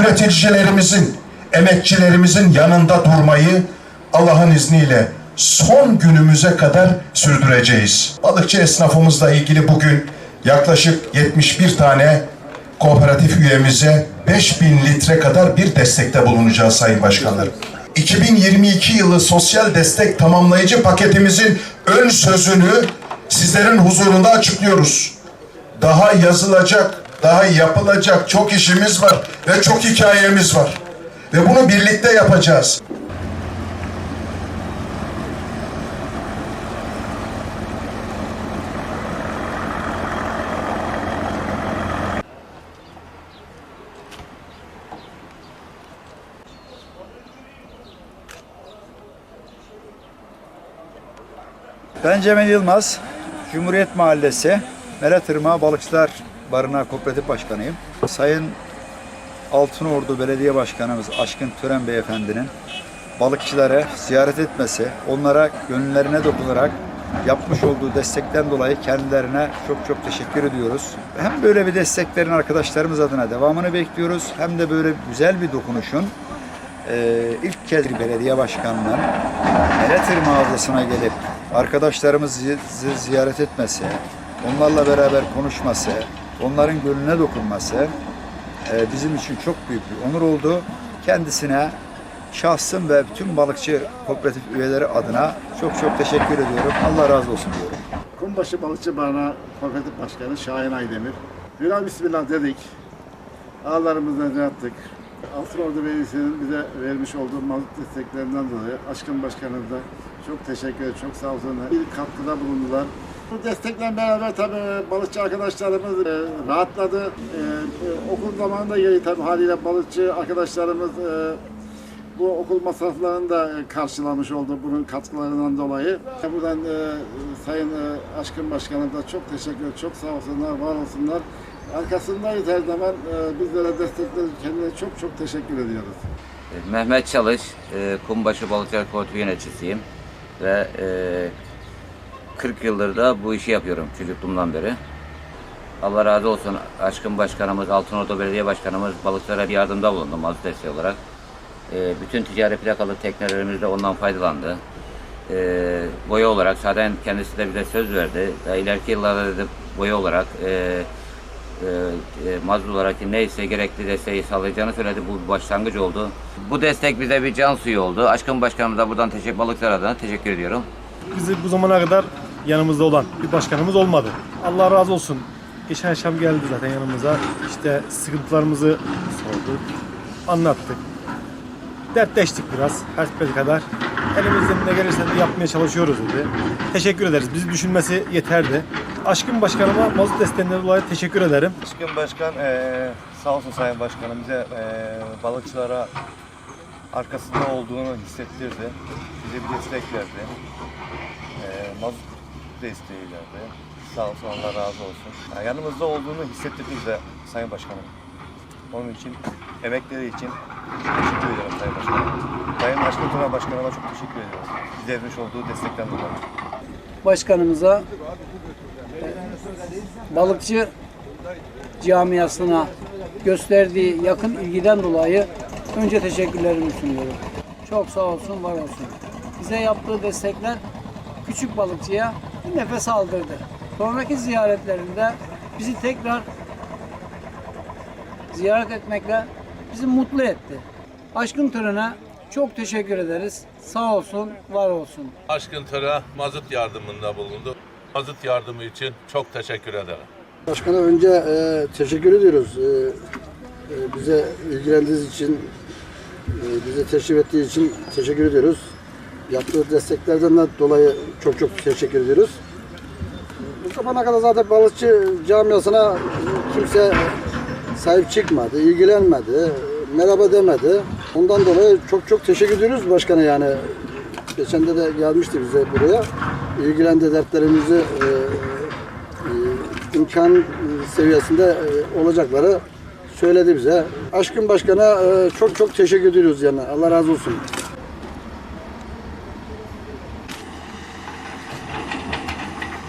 Üreticilerimizin, emekçilerimizin yanında durmayı Allah'ın izniyle son günümüze kadar sürdüreceğiz. Balıkçı esnafımızla ilgili bugün yaklaşık 71 tane kooperatif üyemize 5000 litre kadar bir destekte bulunacağız Sayın Başkanlarım. 2022 yılı sosyal destek tamamlayıcı paketimizin ön sözünü sizlerin huzurunda açıklıyoruz. Daha yazılacak, daha yapılacak çok işimiz var ve çok hikayemiz var. Ve bunu birlikte yapacağız. Ben Cemil Yılmaz, Cumhuriyet Mahallesi, Meretırmağı Balıkçılar Barınağı Kooperatif Başkanıyım. Sayın Altınordu Belediye Başkanımız Aşkın Tören Beyefendinin balıkçıları ziyaret etmesi, onlara gönüllerine dokunarak yapmış olduğu destekten dolayı kendilerine çok çok teşekkür ediyoruz. Hem böyle bir desteklerin arkadaşlarımız adına devamını bekliyoruz, hem de böyle güzel bir dokunuşun ee, ilk kez bir belediye başkanının Meretır mağazasına gelip arkadaşlarımızı zi- ziyaret etmesi, onlarla beraber konuşması, onların gönlüne dokunması e, bizim için çok büyük bir onur oldu. Kendisine şahsım ve bütün balıkçı kooperatif üyeleri adına çok çok teşekkür ediyorum. Allah razı olsun diyorum. Kumbaşı Balıkçı Barınağı Kooperatif Başkanı Şahin Aydemir. Biraz Bismillah dedik. Ağlarımızdan yattık. Altınordu Belediyesi'nin bize vermiş olduğu mazot desteklerinden dolayı Aşkın Başkanımıza çok teşekkür ederim. Çok sağ olsunlar. Bir katkıda bulundular. Bu destekle beraber tabii balıkçı arkadaşlarımız e, rahatladı. E, e, okul zamanında geri tabii haliyle balıkçı arkadaşlarımız bu okul masraflarını da karşılamış oldu bunun katkılarından dolayı. Buradan Sayın Aşkın Başkanım da çok teşekkür ederim. Çok sağ olsunlar, var olsunlar. Arkasındayız her zaman. Bizlere destekleri kendine çok çok teşekkür ediyoruz. Mehmet Çalış, Kumbaşı Balıkçılar Kooperatif yöneticisiyim ve 40 yıldır da bu işi yapıyorum çocukluğumdan beri. Allah razı olsun Aşkın Başkanımız, Altınordu Belediye Başkanımız balıkçılara bir yardımda bulundu mazot desteği olarak. E, bütün ticari plakalı teknelerimiz de ondan faydalandı. E, boya olarak zaten kendisi de bize söz verdi. Daha ileriki yıllarda dedi boya olarak e, e, e, mazlum olarak neyse gerekli desteği sağlayacağını söyledi. Bu bir başlangıç oldu. Bu destek bize bir can suyu oldu. Aşkın Başkanımıza buradan teşekkür balıklar adına teşekkür ediyorum. bizi bu zamana kadar yanımızda olan bir başkanımız olmadı. Allah razı olsun. Geçen akşam geldi zaten yanımıza. İşte sıkıntılarımızı sordu. Anlattık. Dertleştik biraz. Hasbel kadar. Elimizden ne gelirse de yapmaya çalışıyoruz dedi. Teşekkür ederiz. Bizi düşünmesi yeterdi. Aşkın başkanıma mazot desteğinden dolayı teşekkür ederim. Aşkın Başkan eee sağ olsun Sayın Başkanım bize eee, balıkçılara arkasında olduğunu hissettirdi. Bize bir destek verdi. Eee mazot desteği verdi. Sağ olsun Allah razı olsun. Yani yanımızda olduğunu hissettirdi bize Sayın Başkanım. Onun için emekleri için teşekkür ederim Sayın Başkanım. Sayın Aşkın Turan Başkanıma çok teşekkür ediyorum. Bize vermiş olduğu destekten dolayı. başkanımıza balıkçı camiasına gösterdiği yakın ilgiden dolayı önce teşekkürlerimi sunuyorum. Çok sağ olsun, var olsun. Bize yaptığı destekler küçük balıkçıya nefes aldırdı. Sonraki ziyaretlerinde bizi tekrar ziyaret etmekle bizi mutlu etti. Aşkın törene çok teşekkür ederiz. Sağ olsun, var olsun. Aşkın Tıra mazot yardımında bulundu. Mazot yardımı için çok teşekkür ederim. Başkan'a önce e, teşekkür ediyoruz. E, e, bize ilgilendiğiniz için, e, bize teşrif ettiği için teşekkür ediyoruz. Yaptığı desteklerden de dolayı çok çok teşekkür ediyoruz. Bu zamana kadar zaten balıkçı camiasına kimse sahip çıkmadı, ilgilenmedi, merhaba demedi. Ondan dolayı çok çok teşekkür ediyoruz başkana yani. Geçen de de gelmişti bize buraya. İlgilendi dertlerimizi e, e, imkan seviyesinde e, olacakları söyledi bize. Aşkın Başkan'a e, çok çok teşekkür ediyoruz yani. Allah razı olsun.